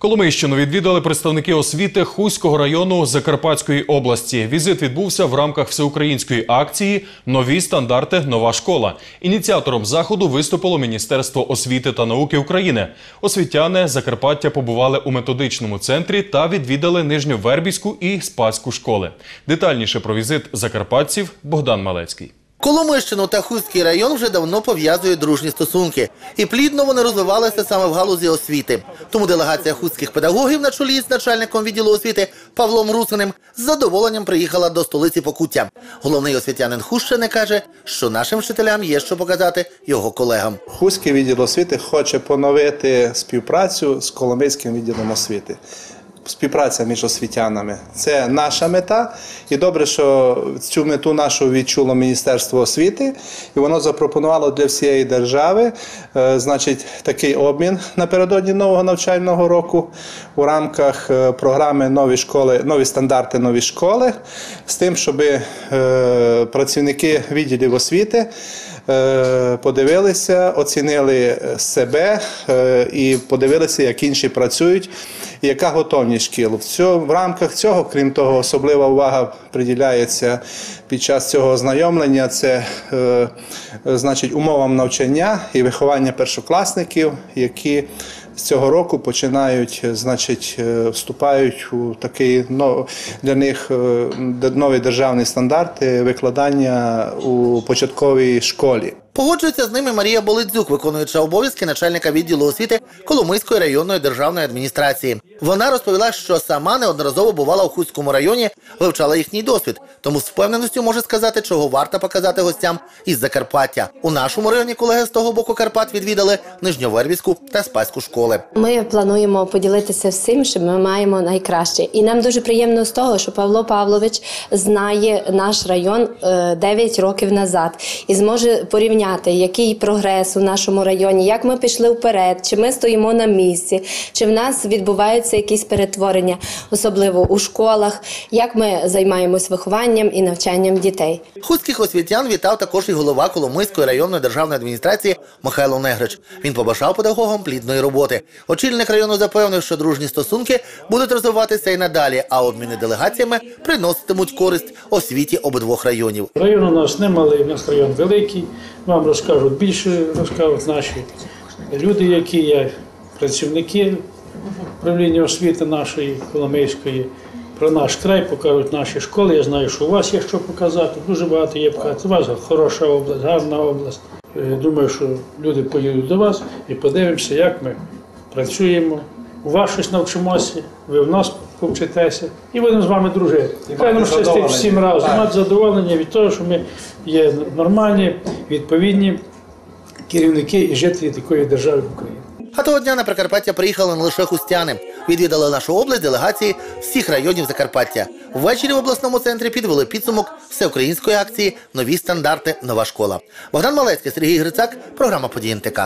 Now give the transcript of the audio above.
Коломийщину відвідали представники освіти Хуського району Закарпатської області. Візит відбувся в рамках всеукраїнської акції Нові стандарти. Нова школа. Ініціатором заходу виступило Міністерство освіти та науки України. Освітяни Закарпаття побували у методичному центрі та відвідали Нижньовербівську і Спаську школи. Детальніше про візит закарпатців Богдан Малецький. Коломийщину та Хустський район вже давно пов'язують дружні стосунки. І плідно вони розвивалися саме в галузі освіти. Тому делегація хустських педагогів на чолі з начальником відділу освіти Павлом Русиним з задоволенням приїхала до столиці Покуття. Головний освітянин Хущини каже, що нашим вчителям є що показати його колегам. Хуський відділ освіти хоче поновити співпрацю з Коломийським відділом освіти. Співпраця між освітянами. Це наша мета, і добре, що цю мету нашу відчуло Міністерство освіти, і воно запропонувало для всієї держави, е, значить, такий обмін напередодні нового навчального року у рамках е, програми нові школи, нові стандарти, нові школи, з тим, щоб е, працівники відділів освіти подивилися, оцінили себе і подивилися, як інші працюють, яка готовність шкіл. В, цьому, в рамках цього, крім того, особлива увага приділяється під час цього ознайомлення. Це е, значить умовам навчання і виховання першокласників, які з цього року починають, значить, е, вступають у такий ну, для них е, де- новий державний стандарт е, викладання у початковій школі. Погоджується з ними Марія Болидзюк, виконуюча обов'язки начальника відділу освіти Коломийської районної державної адміністрації. Вона розповіла, що сама неодноразово бувала у Хуському районі, вивчала їхній досвід, тому з впевненістю може сказати, чого варто показати гостям із Закарпаття. У нашому районі колеги з того боку Карпат відвідали Нижньовербівську та Спаську школи. Ми плануємо поділитися всім, що ми маємо найкраще. І нам дуже приємно з того, що Павло Павлович знає наш район е, 9 років назад і зможе порівняти, який прогрес у нашому районі, як ми пішли вперед, чи ми стоїмо на місці, чи в нас відбуваються якісь перетворення, особливо у школах, як ми займаємось вихованням і навчанням дітей. Хуських освітян вітав також і голова Коломийської районної державної адміністрації Михайло Негрич. Він побажав педагогам плідної роботи. Очільник району запевнив, що дружні стосунки будуть розвиватися і надалі, а обміни делегаціями приноситимуть користь освіті обидвох районів. Район у нас немалий, у нас район великий. Вам розкажуть більше, розкажуть наші люди, які є працівники управління освіти нашої Коломийської. Про наш край покажуть наші школи. Я знаю, що у вас є що показати. Дуже багато є показати. У вас хороша область, гарна область. Е, Думаю, що люди поїдуть до вас і подивимося, як ми працюємо. У вас щось навчимося, ви в нас повчитеся і будемо з вами дружити. Хай нам щастить всім разом. Мати задоволення від того, що ми є нормальні, відповідні керівники і жителі такої держави в Україні. А того дня на Прикарпаття приїхали не лише хустяни. Відвідали нашу область делегації всіх районів Закарпаття. Ввечері в обласному центрі підвели підсумок всеукраїнської акції Нові стандарти. Нова школа. Богдан Малецький, Сергій Грицак, програма «Події НТК».